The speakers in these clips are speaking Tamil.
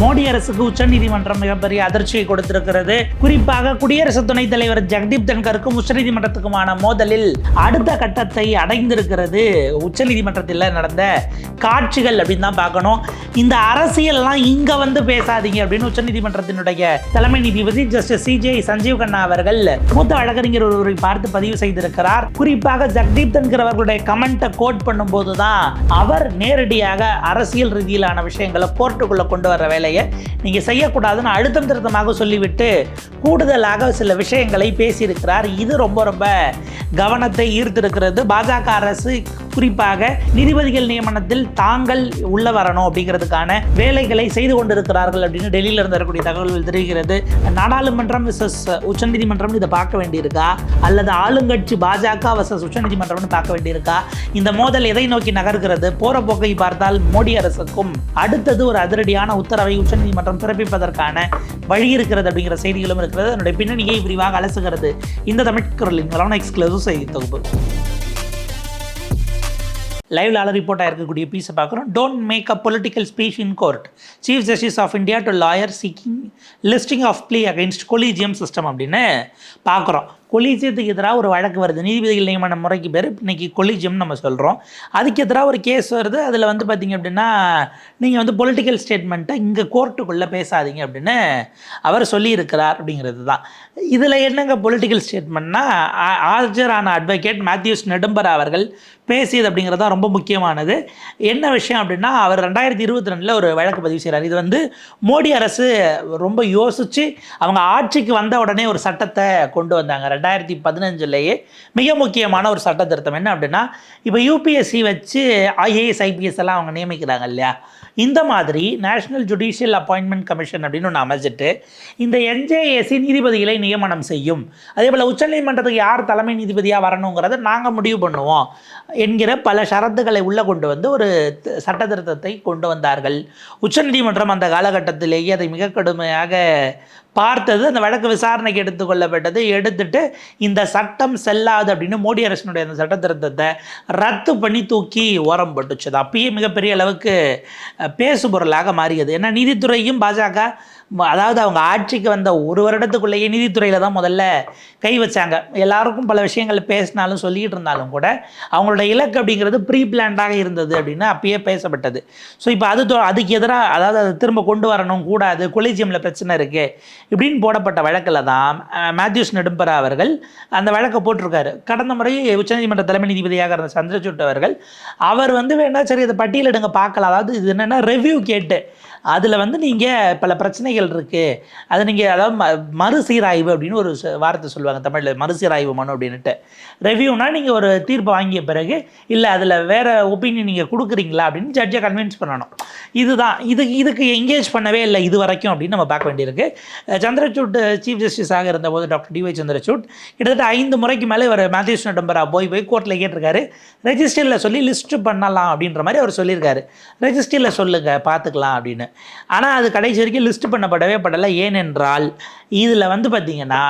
மோடி அரசுக்கு உச்சநீதிமன்றம் மிகப்பெரிய அதிர்ச்சியை கொடுத்திருக்கிறது. குறிப்பாக குடியரசு துணைத் தலைவர் ஜெகதீப் தன்கருக்கும் உச்சநீதிமன்றத்துக்குமான மோதலில் அடுத்த கட்டத்தை அடைந்திருக்கிறது உச்சநீதிமன்றத்தில் நடந்த காட்சிகள் அப்படின்னு தான் பார்க்கணும். இந்த அரசியல்லாம் இங்க வந்து பேசாதீங்க அப்படின்னு உச்சநீதிமன்றத்தினுடைய தலைமை நீதிபதி ஜஸ்டிஸ் சிஜே சஞ்சீவ் கண்ணா அவர்கள் மூத்த வழக்கறிஞர் ஒருவரை பார்த்து பதிவு செய்திருக்கிறார். குறிப்பாக ஜெகதீப் தன்கர் அவர்களுடைய கமெண்ட்டை கோட் பண்ணும்போது தான் அவர் நேரடியாக அரசியல் ரீதியிலான விஷயங்களை கோர்ட்டுக்குள்ள கொண்டு வர வேலையை நீங்க செய்யக்கூடாதுன்னு அழுத்தம் திருத்தமாக சொல்லிவிட்டு கூடுதலாக சில விஷயங்களை பேசியிருக்கிறார். இது ரொம்ப ரொம்ப கவனத்தை ஈர்த்திருக்கிறது. பாஜக அரசு குறிப்பாக நீதிபதிகள் நியமனத்தில் தாங்கள் உள்ள வரணும் அப்படிங்கிறதுக்கான வேலைகளை செய்து கொண்டிருக்கிறார்கள் அப்படின்னு டெல்லியில இருந்து வரக்கூடிய தகவல்கள் தெரிகிறது. நாடாளுமன்றம் விசஸ் உச்சநீதிமன்றம் இதை பார்க்க வேண்டியிருக்கா? அல்லது ஆளுங்கட்சி பாஜக வசஸ் உச்சநீதிமன்றம்னு பார்க்க வேண்டியிருக்கா? இந்த மோதல் எதை நோக்கி நகர்கிறது? போற போக்கை பார்த்தால் மோடி அரசுக்கும் அடுத்தது ஒரு அதிரடியான உத்தரவை உச்சநீதிமன்றம் பிறப்பிப்பதற்கான வழி இருக்கிறது அப்படிங்கிற செய்திகளும் இருக்கிறது. அதனுடைய பின்னணியை விரிவாக அலசுகிறது இந்த தமிழ் குரலின் எக்ஸ்க்ளூசிவ் செய்தி தொகுப்பு. லைவ்ல ஆல ரிப்போர்ட்டாக இருக்கக்கூடிய பீஸை பார்க்குறோம். Don't make a political speech in court chief justice of India to lawyer seeking listing of plea against collegium system அப்படின்னு பார்க்குறோம். கொலீஜியத்துக்கு எதிராக ஒரு வழக்கு வருது. நீதிபதிகள் நியமன முறைக்கு பேர் இன்றைக்கி கொலிஜியம்னு நம்ம சொல்கிறோம் அதுக்கு எதிராக ஒரு கேஸ் வருது. அதில் வந்து பார்த்தீங்க அப்படின்னா நீங்கள் வந்து பொலிட்டிக்கல் ஸ்டேட்மெண்ட்டை இங்கே கோர்ட்டுக்குள்ளே பேசாதீங்க அப்படின்னு அவர் சொல்லியிருக்கிறார் அப்படிங்கிறது தான் இதில் என்னங்க பொலிட்டிக்கல் ஸ்டேட்மெண்ட்னா ஆஜரான அட்வொகேட் மேத்யூஸ் நெடும்பர் அவர்கள் பேசியது அப்படிங்கிறது தான் ரொம்ப முக்கியமானது. என்ன விஷயம் அப்படின்னா அவர் ரெண்டாயிரத்தி இருபத்தி ரெண்டில் ஒரு வழக்கு பதிவு செய்கிறார் இது வந்து மோடி அரசு ரொம்ப யோசித்து அவங்க ஆட்சிக்கு வந்த உடனே ஒரு சட்டத்தை கொண்டு வந்தாங்க. ரெண்டாயிரத்தி பதினஞ்சுலேயே மிக முக்கியமான ஒரு சட்ட திருத்தம் என்ன அப்படின்னா இப்போ யூபிஎஸ்சி வச்சு ஐஏஎஸ் ஐபிஎஸ் எல்லாம் அவங்க நியமிக்கிறாங்க இல்லையா? இந்த மாதிரி நேஷனல் ஜுடிஷியல் அப்பாயின்மெண்ட் கமிஷன் அப்படின்னு ஒன்று அமைச்சிட்டு இந்த என்ஜேஎஸ்சி நீதிபதிகளை நியமனம் செய்யும். அதே போல் உச்சநீதிமன்றத்துக்கு யார் தலைமை நீதிபதியாக வரணுங்கிறத நாங்கள் முடிவு பண்ணுவோம் என்கிற பல ஷரத்துக்களை உள்ளே கொண்டு வந்து ஒரு த- சட்ட திருத்தத்தை கொண்டு வந்தார்கள். உச்சநீதிமன்றம் அந்த காலகட்டத்திலேயே அதை மிக கடுமையாக பார்த்தது அந்த வழக்கு விசாரணைக்கு எடுத்துக்கொள்ளப்பட்டது எடுத்துட்டு இந்த சட்டம் செல்லாது அப்படின்னு மோடி அரசினுடைய அந்த சட்ட திருத்தத்தை ரத்து பண்ணி தூக்கி ஓரம் போட்டுச்சு. அப்பயே மிகப்பெரிய அளவுக்கு பேசுபொருளாக மாறியது. ஏன்னா நீதித்துறையும் பாஜக அதாவது அவங்க ஆட்சிக்கு வந்த ஒரு வருடத்துக்குள்ளேயே நீதித்துறையில் தான் முதல்ல கை வச்சாங்க. எல்லாருக்கும் பல விஷயங்கள் பேசினாலும் சொல்லிக்கிட்டு இருந்தாலும் கூட அவங்களோட இலக்கு அப்படிங்கிறது ப்ரீ பிளான்டாக இருந்தது அப்படின்னு அப்பயே பேசப்பட்டது. ஸோ இப்போ அது தொ- அதுக்கு எதிராக அதாவது அதை திரும்ப கொண்டு வரணும் கூடாது கொலிஜியமில் பிரச்சனை இருக்குது இப்படின்னு போடப்பட்ட வழக்கில் தான் மேத்யூஸ் நெடும்பரா அவர்கள் அந்த வழக்கை போட்டிருக்காரு. கடந்த முறை உச்சநீதிமன்ற தலைமை நீதிபதியாக இருந்த சந்திரசூட் அவர்கள் அவர் வந்து வேணா சரி இதை பட்டியலிடுங்க பார்க்கலாம். அதாவது இது என்னென்னா ரெவ்யூ கேட்டு அதில் வந்து நீங்கள் பல பிரச்சனைகள் இருக்குது அதை நீங்கள் அதாவது ம மறுசீராய்வு அப்படின்னு ஒரு வார்த்தை சொல்லுவாங்க தமிழில் மறுசீராய்வு மனு அப்படின்ட்டு ரெவ்யூனா நீங்கள் ஒரு தீர்ப்பு வாங்கிய பிறகு இல்லை அதில் வேறு ஒப்பீனியன் நீங்கள் கொடுக்குறீங்களா அப்படின்னு ஜட்ஜை கன்வின்ஸ் பண்ணணும். இதுதான். இது இதுக்கு எங்கேஜ் பண்ணவே இல்லை இது வரைக்கும் அப்படின்னு நம்ம பார்க்க வேண்டியிருக்கு. சந்திரசூட் சீஃப் ஜஸ்டிஸாக இருந்தபோது டாக்டர் டிஒய் சந்திரசூட் கிட்டத்தட்ட ஐந்து முறைக்கு மேலே இவர் மேத்யூஸ் நடம்பரா போய் போய் கோர்ட்டில் கேட்டிருக்காரு. ரெஜிஸ்டரில் சொல்லி லிஸ்ட் பண்ணலாம் அப்படின்ற மாதிரி அவர் சொல்லியிருக்காரு. ரெஜிஸ்டரில் சொல்லுங்கள் பார்த்துக்கலாம் அப்படின்னு. ஆனால் அது கடைசி வரைக்கும் லிஸ்ட் பண்ண பண்ணப்படவே படலை. ஏனென்றால் இதில் வந்து பார்த்தீங்கன்னா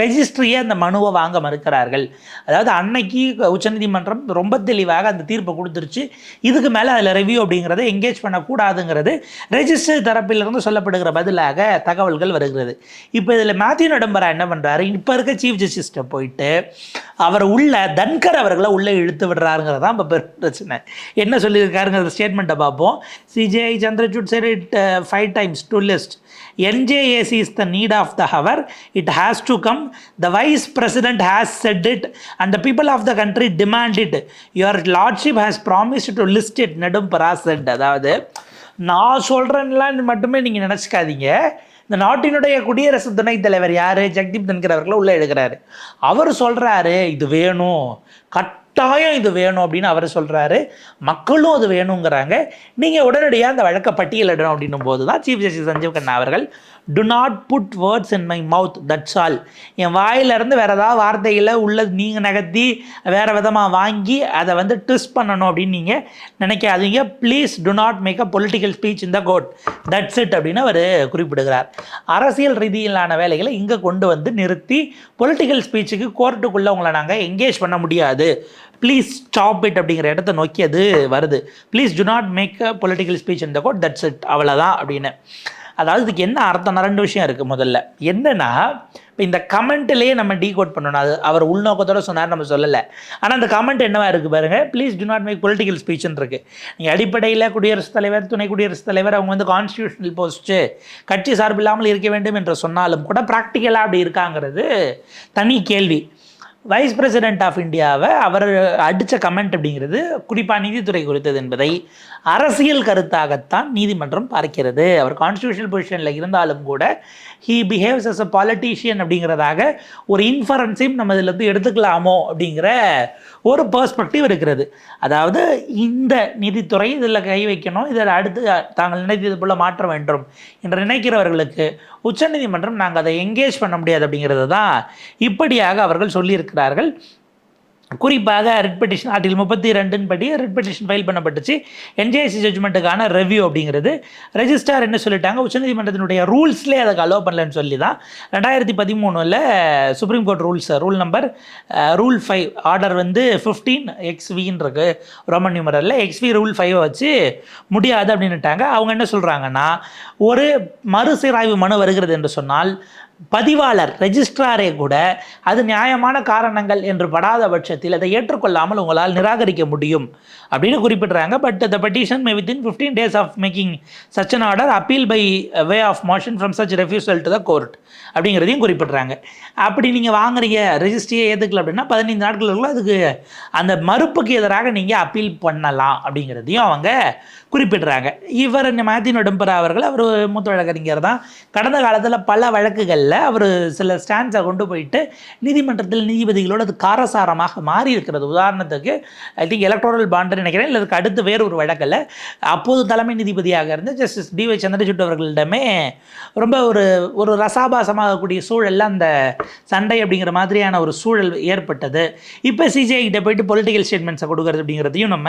ரெஜிஸ்ட்ரியே அந்த மனுவை வாங்க மறுக்கிறார்கள். அதாவது அன்னைக்கு உச்சநீதிமன்றம் ரொம்ப தெளிவாக அந்த தீர்ப்பை கொடுத்துருச்சு. இதுக்கு மேலே அதில் ரிவ்யூ அப்படிங்கிறத எங்கேஜ் பண்ணக்கூடாதுங்கிறது ரெஜிஸ்டர் தரப்பிலிருந்து சொல்லப்படுகிற பதிலாக தகவல்கள் வருகிறது. இப்போ இதில் மேத்யூ நடம்பரா என்ன பண்ணுறாரு இப்போ இருக்க சீஃப் ஜஸ்டிஸ்ட்டை போயிட்டு அவர் உள்ள தன்கர் அவர்களை உள்ளே இழுத்து விடுறாருங்கிறது தான் இப்போ பெரும் பிரச்சனை. என்ன சொல்லியிருக்காருங்கிற ஸ்டேட்மெண்ட்டை பார்ப்போம். சிஜேஐ சந்திரசூட் சரி five times five list njac is the need of the hour it has to come the vice president has said it and the people of the country demand it your lordship has promised to list it Nedumpara said அதாவது நான் சொல்கிறேன்லாம் மட்டுமே நீங்கள் நினச்சிக்காதீங்க இந்த நாட்டினுடைய குடியரசு துணைத் தலைவர் யார் ஜெகதீப் தன்கர் அவர்களை உள்ளே எடுக்கிறாரு அவர் சொல்கிறாரு இது வேணும் கட்டாயம் இது வேணும் அப்படின்னு அவர் சொல்கிறாரு மக்களும் அது வேணுங்கிறாங்க. நீங்கள் உடனடியாக அந்த வழக்கை பட்டியலிடணும் அப்படின்னும் போது தான் சீஃப் ஜஸ்டிஸ் சஞ்சீவ் கண்ணா அவர்கள் do not put words in my mouth that's all என் வாயிலிருந்து வேறு ஏதாவது வார்த்தைகளை உள்ள நீங்கள் நகர்த்தி வேறு விதமாக வாங்கி அதை வந்து ட்விஸ்ட் பண்ணணும் அப்படின்னு நீங்கள் நினைக்காதீங்க. Please do not make a political speech in the court that's it அப்படின்னு அவர் குறிப்பிடுகிறார். அரசியல் ரீதியிலான வேலைகளை இங்கே கொண்டு வந்து நிறுத்தி பொலிட்டிக்கல் ஸ்பீச்சுக்கு கோர்ட்டுக்குள்ளே உங்களை நாங்கள் என்கேஜ் பண்ண முடியாது. ப்ளீஸ் ஸ்டாப் இட் அப்படிங்கிற இடத்த நோக்கி அது வருது. Please do not make a political speech இந்த கோட் தட்ஸ் இட் அவ்வளோதான் அப்படின்னு. அதாவது இதுக்கு என்ன அர்த்தம்னா ரெண்டு விஷயம் இருக்குது முதல்ல. என்னன்னா இப்போ இந்த கமெண்ட்லேயே நம்ம டீகோட் பண்ணணும். அது அவர் உள்நோக்கத்தோடு சொன்னார் நம்ம சொல்லலை. ஆனால் அந்த கமெண்ட் என்னவா இருக்குது பாருங்க. Please do not make political ஸ்பீச்னு இருக்கு. நீங்கள் அடிப்படையில் குடியரசுத் தலைவர் துணை குடியரசுத் தலைவர் அவங்க வந்து கான்ஸ்டியூஷனல் போஸ்ட்டு கட்சி சார்பில்லாமல் இருக்க வேண்டும் என்று சொன்னாலும் கூட ப்ராக்டிக்கலாக அப்படி இருக்காங்கிறது தனி கேள்வி. வைஸ் பிரசிடென்ட் ஆஃப் இந்தியாவை அவர் அடித்த கமெண்ட் அப்படிங்கிறது குறிப்பாக நீதித்துறை குறித்தது என்பதை அரசியல் கருத்தாகத்தான் நீதிமன்றம் பார்க்கிறது. அவர் கான்ஸ்டியூஷனல் பொசிஷனில் இருந்தாலும் கூட he behaves as a politician அப்படிங்கிறதாக ஒரு இன்ஃபரன்ஸையும் நம்ம இதில் எடுத்துக்கலாமோ அப்படிங்கிற ஒரு பர்ஸ்பெக்டிவ் இருக்கிறது. அதாவது இந்த நீதித்துறை இதில் கை வைக்கணும் இதில் அடுத்து தாங்கள் நினைத்தது போல் மாற்ற வேண்டும் என்று நினைக்கிறவர்களுக்கு உச்சநீதிமன்றம் நாங்கள் அதை எங்கேஜ் பண்ண முடியாது அப்படிங்கிறது தான் இப்படியாக அவர்கள் சொல்லியிருக்கிறார்கள். குறிப்பாக ரெட் பெட்டிஷன் ஆர்டிகல் முப்பத்தி ரெண்டின் படி ரெட் பெட்டிஷன் ஃபைல் பண்ணப்பட்டுச்சு. என்ஜிஐசி ஜட்மெண்ட்டுக்கான ரெவ்யூ அப்படிங்கிறது. ரெஜிஸ்டார் என்ன சொல்லிட்டாங்க? உச்சநீதிமன்றத்தினுடைய ரூல்ஸ்லேயே அதை அலோவ் பண்ணலன்னு சொல்லி தான் ரெண்டாயிரத்தி பதிமூணில் supreme court rules rule number rule five order வந்து ஃபிஃப்டீன் எக்ஸ்வின்னு இருக்கு ரோமன் நியூமரில் எக்ஸ்வி ரூல் ஃபைவை வச்சு முடியாது அப்படின்னுட்டாங்க. அவங்க என்ன சொல்கிறாங்கன்னா ஒரு மறுசீராய்வு மனு வருகிறது என்று சொன்னால் பதிவாளர் ரெஜிஸ்ட்ராரே கூட அது நியாயமான காரணங்கள் என்று படாத பட்சத்தில் அதை ஏற்றுக்கொள்ளாமல் உங்களால் நிராகரிக்க முடியும் அப்படின்னு குறிப்பிடுறாங்க. But the petition may within fifteen days of making such an order appeal by way of motion from such refusal to the court அப்படிங்கிறதையும் குறிப்பிடுறாங்க. அப்படி நீங்கள் வாங்குறீங்க ரெஜிஸ்ட்ரியை ஏற்றுக்கல அப்படின்னா பதினைந்து நாட்களுக்குள்ள அதுக்கு அந்த மறுப்புக்கு எதிராக நீங்கள் அப்பீல் பண்ணலாம் அப்படிங்கிறதையும் அவங்க குறிப்பிடுறாங்க. இவர் மேத்யூ நடும்பரா அவர்கள் அவர் மூத்த வழக்கறிஞர் தான். கடந்த காலத்தில் பல வழக்குகள் வழக்குகளில் அவர் சில ஸ்டாண்ட்ஸை கொண்டு போயிட்டு நீதிமன்றத்தில் நீதிபதிகளோடு அது காரசாரமாக மாறி இருக்கிறது உதாரணத்துக்கு ஐ திங்க் எலக்ட்ரல் பாண்டு நினைக்கிறேன். இல்லை அதுக்கு அடுத்து வேறு ஒரு வழக்கில் அப்போது தலைமை நீதிபதியாக இருந்த ஜஸ்டிஸ் டி ஒய் சந்திரசூட் அவர்களிடமே ரொம்ப ஒரு ஒரு ரசாபாசமாகக்கூடிய சூழலில் அந்த சண்டை அப்படிங்கிற மாதிரியான ஒரு சூழல் ஏற்பட்டது. இப்போ சிஜிஐ கிட்ட போயிட்டு பொலிட்டிக்கல் ஸ்டேட்மெண்ட்ஸை கொடுக்கறது அப்படிங்கிறதையும் நம்ம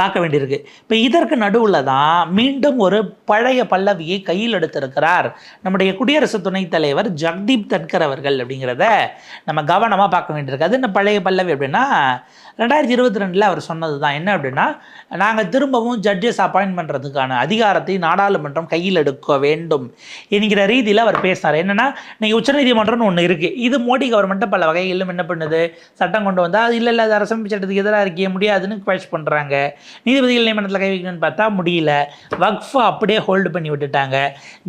பார்க்க வேண்டியிருக்கு. இப்போ இதற்கு நடுவில் தான் மீண்டும் ஒரு பழைய பல்லவியை கையில் எடுத்திருக்கிறார் நம்முடைய குடியரசு துணைத் தலைவர் ஜக்தீப் தன்கர் அவர்கள் அப்படிங்கிறத நம்ம கவனமாக பார்க்க வேண்டியிருக்கு. அது என்ன பழைய பல்லவி அப்படின்னா ரெண்டாயிரத்தி இருபத்தி ரெண்டில் அவர் சொன்னது தான் என்ன அப்படின்னா நாங்கள் திரும்பவும் ஜட்ஜஸ் அப்பாயின்ட் பண்ணுறதுக்கான அதிகாரத்தை நாடாளுமன்றம் கையில் எடுக்க வேண்டும் என்கிற ரீதியில் அவர் பேசினார். என்னென்னா நீங்கள் உச்சநீதிமன்றம்னு ஒன்று இருக்குது இது மோடி கவர்மெண்ட்டை பல வகைகளிலும் என்ன பண்ணுது? சட்டம் கொண்டு வந்தால் அது இல்லை இல்லை அது அரசமைப்பு சட்டத்துக்கு எதிராக இருக்கே முடியாதுன்னு குவெஸ்ட் பண்ணுறாங்க நீதிபதிகள் நியமனத்தில் கை வைக்கணும்னு பார்த்தா முடியல. வக்ஃபை அப்படியே ஹோல்டு பண்ணி விட்டுட்டாங்க.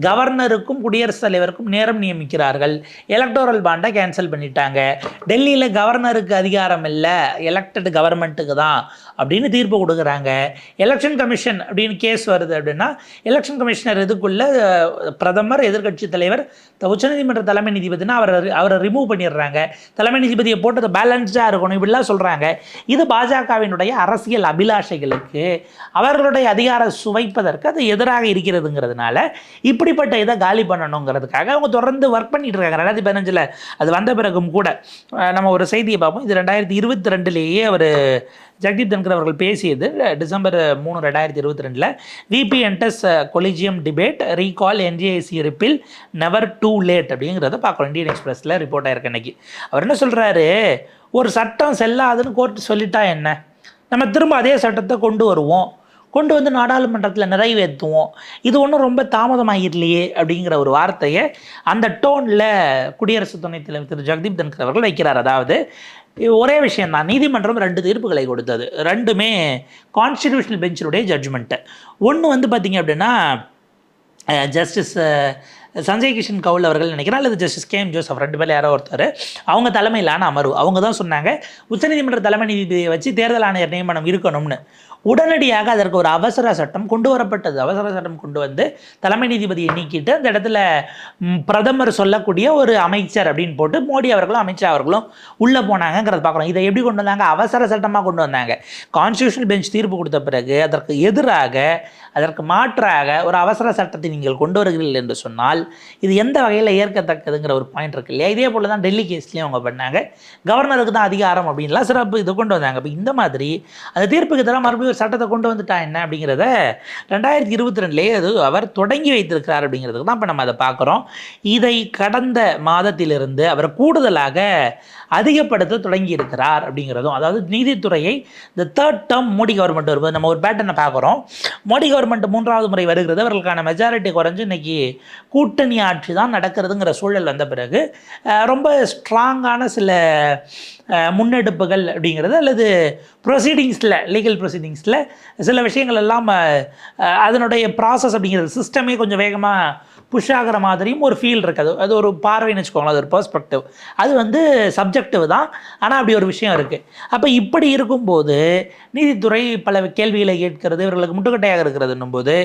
கவர்னருக்கும் குடியரசுத் தலைவருக்கும் நேரம் நியமிக்கிறார்கள். எலக்டோரல் பாண்டை கேன்சல் பண்ணிட்டாங்க. டெல்லியில் கவர்னருக்கு அதிகாரம் இல்லை. எலெக்டட் கவர்மெண்ட்டுக்கு தான் அப்படின்னு தீர்ப்பு கொடுக்குறாங்க. எலெக்ஷன் கமிஷன் அப்படின்னு கேஸ் வருது அப்படின்னா எலெக்ஷன் கமிஷனர் இதுக்குள்ள பிரதமர் எதிர்க்கட்சி தலைவர் உச்சநீதிமன்ற தலைமை நீதிபதினா அவரை அவரை ரிமூவ் பண்ணிடுறாங்க. தலைமை நீதிபதியை போட்டு பேலன்ஸ்டாக இருக்கணும் இப்படிலாம் சொல்கிறாங்க இது பாஜகவினுடைய அரசியல் அபிலாஷைகளுக்கு அவர்களுடைய அதிகாரம் சுவைப்பதற்கு அது எதிராக இருக்கிறதுங்கிறதுனால இப்படிப்பட்ட இதை காலி பண்ணணுங்கிறதுக்காக அவங்க தொடர்ந்து ஒர்க் பண்ணிட்டு இருக்காங்க. ரெண்டாயிரத்தி பதினஞ்சில் அது வந்த பிறகும் கூட நம்ம ஒரு செய்தியை பார்ப்போம். இது ரெண்டாயிரத்தி இருபத்தி ரெண்டுலேயே அவர் ஜெகதீப் தன்கர் அவர்கள் பேசியது டிசம்பர் மூணு ரெண்டாயிரத்தி இருபத்தி ரெண்டில் VP ends collegium debate recall NJAC repeal never too late அப்படிங்கிறத பார்க்குறோம் இந்தியன் எக்ஸ்பிரஸில் ரிப்போர்ட் ஆயிருக்கு இன்னைக்கு அவர் என்ன சொல்கிறாரு ஒரு சட்டம் செல்லாதுன்னு கோர்ட் சொல்லிட்டா என்ன? நம்ம திரும்ப அதே சட்டத்தை கொண்டு வருவோம். கொண்டு வந்து நாடாளுமன்றத்தில் நிறைவேற்றுவோம். இது ஒன்றும் ரொம்ப தாமதமாகிடலையே அப்படிங்கிற ஒரு வார்த்தையை அந்த டோனில் குடியரசு துணைத் தலைவர் திரு ஜெகதீப் தன்கர் அவர்கள் வைக்கிறார். அதாவது ஒரே விஷயம் தான் நீதிமன்றம் ரெண்டு தீர்ப்புகளை கொடுத்தது. ரெண்டுமே கான்ஸ்டிடியூஷனல் பெஞ்சினுடைய ஜட்ஜ்மெண்ட்டு ஒன்று வந்து பார்த்தீங்க அப்படின்னா ஜஸ்டிஸ் சஞ்சய் கிஷன் கவுல் அவர்கள் நினைக்கிறேன் அல்லது ஜஸ்டிஸ் கேம் ஜோசப் ரெண்டு பேர் யாரோ ஒருத்தர். அவங்க தலைமையிலான அமர்வு. அவங்க தான் சொன்னாங்க உச்சநீதிமன்ற தலைமை நீதிபதியை வச்சு தேர்தல் ஆணையர் நியமனம் இருக்கணும்னு. உடனடியாக அதற்கு ஒரு அவசர சட்டம் கொண்டு வரப்பட்டது. அவசர சட்டம் கொண்டு வந்து தலைமை நீதிபதியை நீக்கிட்டு அந்த இடத்துல பிரதமர் சொல்லக்கூடிய ஒரு அமைச்சர் அப்படின்னு போட்டு மோடி அவர்களும் அமித்ஷா அவர்களும் உள்ளே போனாங்கங்கிறத பார்க்குறோம் இதை எப்படி கொண்டு வந்தாங்க? அவசர சட்டமாக கொண்டு வந்தாங்க. கான்ஸ்டியூஷனல் பெஞ்ச் தீர்ப்பு கொடுத்த பிறகு அதற்கு எதிராக அதற்கு மாற்றாக ஒரு அவசர சட்டத்தை நீங்கள் கொண்டு வருகிறீர்கள் என்று சொன்னால் இது எந்த வகையில் ஏற்கத்தக்கதுங்கிற ஒரு பாயிண்ட் இருக்கு இல்லையா? இதே போல் தான் டெல்லி கேஸ்லேயும் அவங்க பண்ணாங்க. கவர்னருக்கு தான் அதிகாரம் அப்படின்லாம் சிறப்பு இது கொண்டு வந்தாங்க. இப்போ இந்த மாதிரி அந்த தீர்ப்புக்கு தர மறுபடியும் சட்டத்தை கொண்டு வந்துட்டா என்ன அப்படிங்கிறத ரெண்டாயிரத்தி இருபத்தி ரெண்டுலேயே அது அவர் தொடங்கி வைத்திருக்கிறார் அப்படிங்கிறதுக்கு தான் இப்போ நம்ம அதை பார்க்குறோம். இதை கடந்த மாதத்திலிருந்து அவர் கூடுதலாக அதிகப்படுத்த தொடங்கி இருக்கிறார் அப்படிங்கிறதும் அதாவது நீதித்துறையை இந்த தேர்ட் டேர்ம் மோடி கவர்மெண்ட் வருவது நம்ம ஒரு பேட்டர்னை பார்க்குறோம். மோடி கவர்மெண்ட் மூன்றாவது முறை வருகிறது. அவர்களுக்கான மெஜாரிட்டி குறைஞ்சு இன்றைக்கி கூட்டணி ஆட்சி தான் நடக்கிறதுங்கிற சூழல் வந்த பிறகு ரொம்ப ஸ்ட்ராங்கான சில முன்னெடுப்புகள் அப்படிங்கிறது அல்லது ப்ரொசீடிங்ஸில் லீகல் ப்ரொசீடிங்ஸில் சில விஷயங்கள் எல்லாம் அதனுடைய ப்ராசஸ் அப்படிங்கிறது சிஸ்டமே கொஞ்சம் வேகமாக புஷ் ஆகிற மாதிரியும் ஒரு ஃபீல் இருக்குது. அது ஒரு பார்வைன்னு வச்சுக்கோங்களேன் அது ஒரு பர்ஸ்பெக்டிவ் அது வந்து சப்ஜெக்டிவ் தான். ஆனால் அப்படி ஒரு விஷயம் இருக்குது அப்போ இப்படி இருக்கும்போது நீதித்துறை பல கேள்விகளை கேட்கிறது இவர்களுக்கு முட்டுக்கட்டையாக இருக்கிறதுன்னும் போது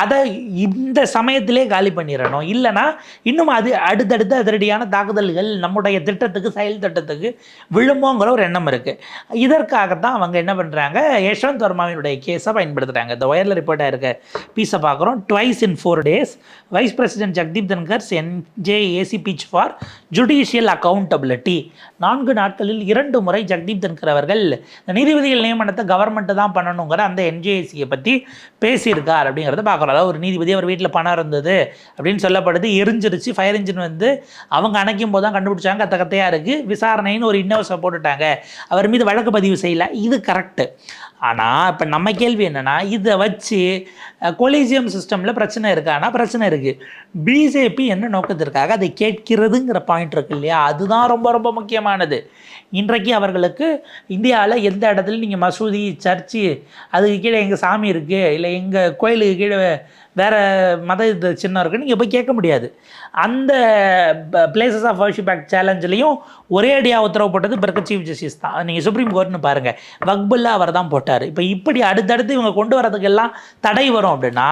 அதை இந்த சமயத்திலே காலி பண்ணிடணும் இல்லைன்னா இன்னும் அது அடுத்தடுத்து அதிரடியான தாக்குதல்கள் நம்முடைய திட்டத்துக்கு செயல் திட்டத்துக்கு விழுமோங்கிற ஒரு எண்ணம் இருக்குது இதற்காகத்தான் அவங்க என்ன பண்ணுறாங்க யஷ்வந்த் வர்மாவினுடைய கேஸை பயன்படுத்துகிறாங்க இந்த ஒயரில் ரிப்போர்ட்டாக இருக்க பீஸை பார்க்குறோம். Twice in four days vice president Jagdeep Dhankhar's NJAC pitch for judicial accountability நான்கு நாட்களில் இரண்டு முறை ஜக்தீப் தன்கர் அவர்கள் இந்த நீதிபதிகள் நியமனத்தை கவர்மெண்ட்டு தான் பண்ணணுங்கிற அந்த என்ஜேஏசியை பற்றி பேசியிருக்கார் அப்படிங்கிறத பார்க்குறோம். அதாவது ஒரு நீதிபதி அவர் வீட்டில் பணம் இருந்தது அப்படின்னு சொல்லப்படுது. எரிஞ்சிருச்சு ஃபயர் இன்ஜின் வந்து அவங்க அணைக்கும் போது தான் கண்டுபிடிச்சாங்க. கத்த கத்தையாக இருக்குது விசாரணைன்னு ஒரு இன்னோசை போட்டுட்டாங்க. அவர் மீது வழக்கு பதிவு செய்யலை. இது கரெக்டு ஆனால் இப்போ நம்ம கேள்வி என்னென்னா இதை வச்சு கொலீஜியம் சிஸ்டமில் பிரச்சனை இருக்கானா பிரச்சனை இருக்குது பிஜேபி என்ன நோக்கத்திற்காக அதை கேட்கிறதுங்கிற பாயிண்ட் இருக்கு இல்லையா? அதுதான் ரொம்ப ரொம்ப முக்கியமானது. இன்றைக்கு அவர்களுக்கு இந்தியாவில் எந்த இடத்துல நீங்கள் மசூதி சர்ச்சு அதுக்கு கீழே எங்கள் சாமி இருக்குது இல்லை எங்கள் கோயிலுக்கு கீழே வேறு மத இது சின்னம் இருக்குன்னு நீங்கள் போய் கேட்க முடியாது. அந்த பிளேசஸ் ஆஃப் வர்ஷிப் ஆக்ட் சேலஞ்சிலையும் ஒரே அடியாக உத்தரவு போட்டது பிறகு சீஃப் ஜஸ்டிஸ் தான். நீங்கள் சுப்ரீம் கோர்ட்னு பாருங்கள் வக்புல்லா அவர் தான் போட்டார். இப்போ இப்படி அடுத்தடுத்து இவங்க கொண்டு வரதுக்கெல்லாம் தடை வரும் அப்படின்னா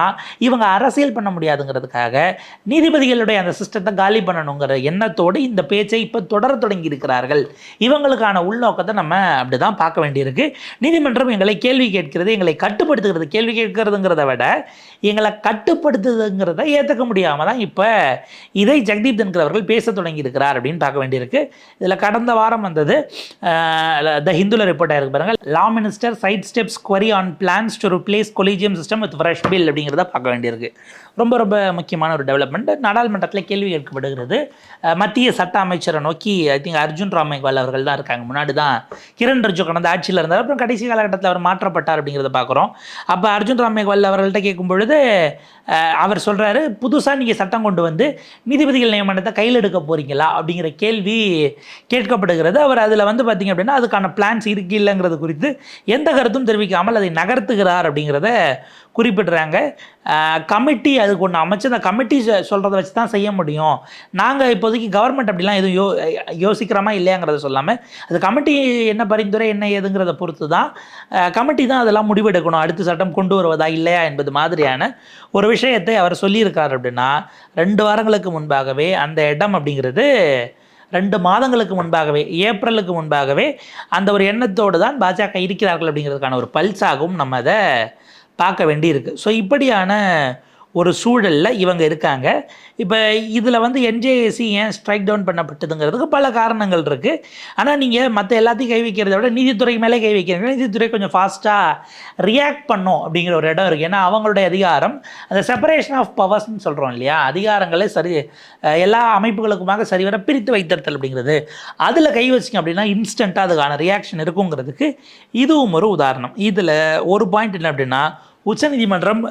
இவங்க அரசியல் பண்ண முடியாதுங்கிறதுக்காக நீதிபதிகளுடைய அந்த சிஸ்டத்தை காலி பண்ணணுங்கிற எண்ணத்தோடு இந்த பேச்சை இப்போ தொடர தொடங்கி இருக்கிறார்கள் இவங்களுக்கான உள்நோக்கத்தை நம்ம அப்படி தான் பார்க்க வேண்டியிருக்கு. நீதிமன்றம் எங்களை கேள்வி கேட்கிறது எங்களை கட்டுப்படுத்துகிறது கேள்வி கேட்கிறதுங்கிறத விட எங்களை கட் கட்டுப்படுத்துதுங்கிறத ஏற்றுக்க முடியாமல் தான் இப்போ இதை ஜெகதீப் தன்கர் அவர்கள் பேச தொடங்கி இருக்கிறார் அப்படின்னு பார்க்க வேண்டியிருக்கு. இதில் கடந்த வாரம் வந்தது த ஹிந்துல ரிப்போர்ட் ஆயிருக்கு பாருங்க. Law minister sidesteps query on plans to replace collegium system with fresh bill அப்படிங்கிறத பார்க்க வேண்டியிருக்கு. ரொம்ப ரொம்ப முக்கியமான ஒரு டெவலப்மெண்ட் நாடாளுமன்றத்தில் கேள்வி கேட்கப்படுகிறது. மத்திய சட்ட அமைச்சரை நோக்கி ஐ திங்க் அர்ஜுன் ராமேக்வால் அவர்கள் தான் இருக்காங்க. முன்னாடி தான் கிரண் ரிஜு கடந்த ஆட்சியில் இருந்தார். அப்புறம் கடைசி காலகட்டத்தில் அவர் மாற்றப்பட்டார் அப்படிங்கிறத பார்க்குறோம். அப்போ அர்ஜுன் ராமேக்வால் அவர்கள்ட்ட கேட்கும் பொழுது அவர் சொல்கிறாரு புதுசாக நீங்கள் சட்டம் கொண்டு வந்து நீதிபதிகள் நியமனத்தை கையில் எடுக்க போகிறீங்களா அப்படிங்கிற கேள்வி கேட்கப்படுகிறது. அவர் அதில் வந்து பார்த்தீங்க அப்படின்னா அதுக்கான பிளான்ஸ் இருக்கு இல்லைங்கிறது குறித்து எந்த கருத்தும் தெரிவிக்காமல் அதை நகர்த்துகிறார் அப்படிங்கிறத குறிப்பிடுறாங்க. கமிட்டி அதுக்கு ஒன்று அமைச்சு அந்த கமிட்டி சொல்கிறத வச்சு தான் செய்ய முடியும். நாங்கள் இப்போதைக்கு கவர்மெண்ட் அப்படிலாம் எதுவும் யோ யோசிக்கிறோமா இல்லையாங்கிறத சொல்லாமல் அது கமிட்டி என்ன பரிந்துரை என்ன ஏதுங்கிறத பொறுத்து தான் கமிட்டி தான் அதெல்லாம் முடிவெடுக்கணும். அடுத்த சட்டம் கொண்டு வருவதா இல்லையா என்பது மாதிரியான ஒரு விஷயத்தை அவர் சொல்லியிருக்கார் அப்படின்னா ரெண்டு வாரங்களுக்கு முன்பாகவே அந்த இடம் அப்படிங்கிறது ரெண்டு மாதங்களுக்கு முன்பாகவே ஏப்ரலுக்கு முன்பாகவே அந்த ஒரு எண்ணத்தோடு தான் பாஜக இருக்கிறார்கள் அப்படிங்கிறதுக்கான ஒரு பல்ஸாகவும் நம்ம அதை பார்க்க வேண்டியிருக்கு. ஸோ இப்படியான ஒரு சூழலில் இவங்க இருக்காங்க. இப்போ இதில் வந்து என்ஜேஏசி ஏன் ஸ்ட்ரைக் டவுன் பண்ணப்பட்டதுங்கிறதுக்கு பல காரணங்கள் இருக்குது ஆனால் நீங்கள் மற்ற எல்லாத்தையும் கை வைக்கிறத விட நீதித்துறை மேலே கை வைக்கிறீங்க. நீதித்துறை கொஞ்சம் ஃபாஸ்ட்டாக ரியாக்ட் பண்ணும் அப்படிங்கிற ஒரு இடம் இருக்குது ஏன்னா அவங்களுடைய அதிகாரம் அந்த செப்பரேஷன் ஆஃப் பவர்ஸ்னு சொல்கிறோம் இல்லையா? அதிகாரங்களே சரி எல்லா அமைப்புகளுக்குமாக சரிவர பிரித்து வைத்திருத்தல் அப்படிங்கிறது. அதில் கை வச்சிங்க அப்படின்னா இன்ஸ்டண்ட்டாக அதுக்கான ரியாக்ஷன் இருக்குங்கிறதுக்கு இதுவும் ஒரு உதாரணம். இதில் ஒரு பாயிண்ட் என்ன அப்படின்னா உச்சநீதிமன்றம்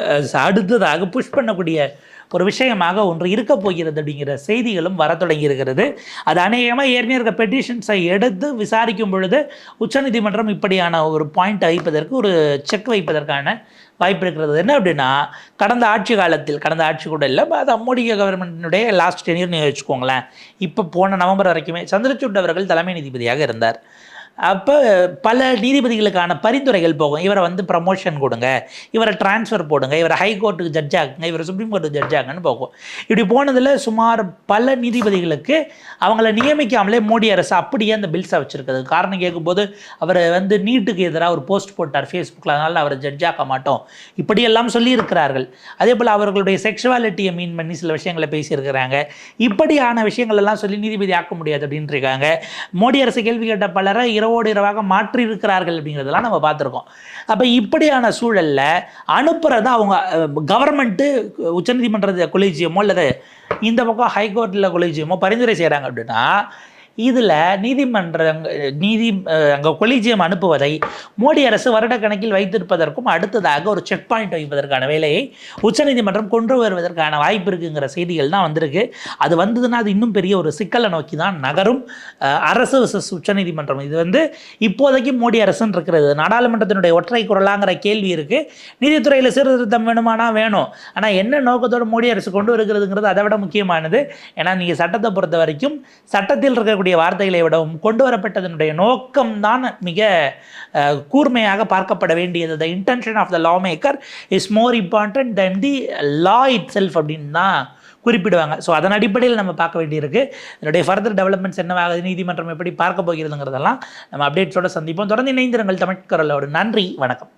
அடுத்ததாக புஷ் பண்ணக்கூடிய ஒரு விஷயமாக ஒன்று இருக்க போகிறது அப்படிங்கிற செய்திகளும் வர தொடங்கி இருக்கிறது அது அநேகமாக ஏற்கனவே இருக்க பெட்டிஷன்ஸை எடுத்து விசாரிக்கும் பொழுது உச்சநீதிமன்றம் இப்படியான ஒரு பாயிண்ட் வைப்பதற்கு ஒரு செக் வைப்பதற்கான வாய்ப்பு இருக்கிறது. என்ன அப்படின்னா கடந்த ஆட்சி காலத்தில் கடந்த ஆட்சி கூட இல்லை அது அம்மோடிய கவர்மெண்ட்டினுடைய லாஸ்ட் டென் இயர் நீங்கள் வச்சுக்கோங்களேன். இப்போ போன நவம்பர் வரைக்குமே சந்திரசூட் அவர்கள் தலைமை நீதிபதியாக இருந்தார். அப்போ பல நீதிபதிகளுக்கான பரிந்துரைகள் போகும். இவரை வந்து ப்ரமோஷன் கொடுங்க. இவரை டிரான்ஸ்ஃபர் போடுங்க. இவரை ஹைகோர்ட்டுக்கு ஜட்ஜ் ஆகுங்க இவரை சுப்ரீம் கோர்ட்டுக்கு ஜட்ஜ் ஆகுங்கன்னு போகும். இப்படி போனதில் சுமார் பல நீதிபதிகளுக்கு அவங்கள நியமிக்காமலே மோடி அரசு அப்படியே அந்த பில்ஸை வச்சுருக்குது. காரணம் கேட்கும்போது அவர் வந்து நீட்டுக்கு எதிராக ஒரு போஸ்ட் போட்டார் ஃபேஸ்புக்கில் அதனால் அவரை ஜட்ஜ் ஆக்க மாட்டோம். இப்படியெல்லாம் சொல்லியிருக்கிறார்கள். அதே போல் அவர்களுடைய செக்ஷுவாலிட்டியை மீன் பண்ணி சில விஷயங்களை பேசியிருக்கிறாங்க. இப்படியான விஷயங்கள் எல்லாம் சொல்லி நீதிபதி ஆக்க முடியாது அப்படின்ட்டு இருக்காங்க. மோடி அரசு கேள்வி கேட்ட பலரை இரவோடு இரவாக மாற்றி இருக்கிறார்கள் அப்படிங்கிறதெல்லாம் நம்ம பார்த்துருக்கோம். அப்போ இப்படியான சூழலில் அனுப்புறத அவங்க கவர்மெண்ட்டு உச்சநீதிமன்ற கொலிஜியமோ அல்லது இந்த பக்கம் ஹைகோர்ட்டில் கொலிஜியமோ பரிந்துரை செய்கிறாங்க அப்படின்னா இதில் நீதிமன்ற நீதி அங்கே கொலிஜியம் அனுப்புவதை மோடி அரசு வருடக்கணக்கில் வைத்திருப்பதற்கும் அடுத்ததாக ஒரு செக் பாயிண்ட் வைப்பதற்கான வேலையை உச்சநீதிமன்றம் கொண்டு வருவதற்கான வாய்ப்பு இருக்குங்கிற செய்திகள் தான் வந்திருக்கு. அது வந்ததுன்னா அது இன்னும் பெரிய ஒரு சிக்கலை நோக்கி தான் நகரும். அரசு விசஸ் உச்சநீதிமன்றம். இது வந்து இப்போதைக்கு மோடி அரசுன்னு இருக்கிறது. நாடாளுமன்றத்தினுடைய ஒற்றை குரலாங்கிற கேள்வி இருக்குது நீதித்துறையில் சீர்திருத்தம் வேணுமானா வேணும். ஆனால் என்ன நோக்கத்தோடு மோடி அரசு கொண்டு வருகிறதுங்கிறது அதை விட முக்கியமானது. ஏன்னா நீங்கள் சட்டத்தை பொறுத்த வரைக்கும் சட்டத்தில் இருக்கக்கூடிய வார்த்தைகளை விடவும் கொண்டு வரப்பட்டதனுடைய நோக்கம் தான் மிக கூர்மையாக பார்க்கப்பட வேண்டியது. The intention of the law maker is more important than the law itself அப்படின்னு தான் குறிப்பிடுவாங்க. ஸோ அதன் அடிப்படையில் நம்ம பார்க்க வேண்டியிருக்கு. இதனுடைய ஃபர்தர் டெவலப்மெண்ட்ஸ் என்னவாகுது நீதிமன்றம் எப்படி பார்க்க போகிறதுங்கிறதெல்லாம் நம்ம அப்டேட்ஸோட சந்திப்போம். தொடர்ந்து இணைந்திருங்கள் தமிழ்கரலோடு. நன்றி வணக்கம்.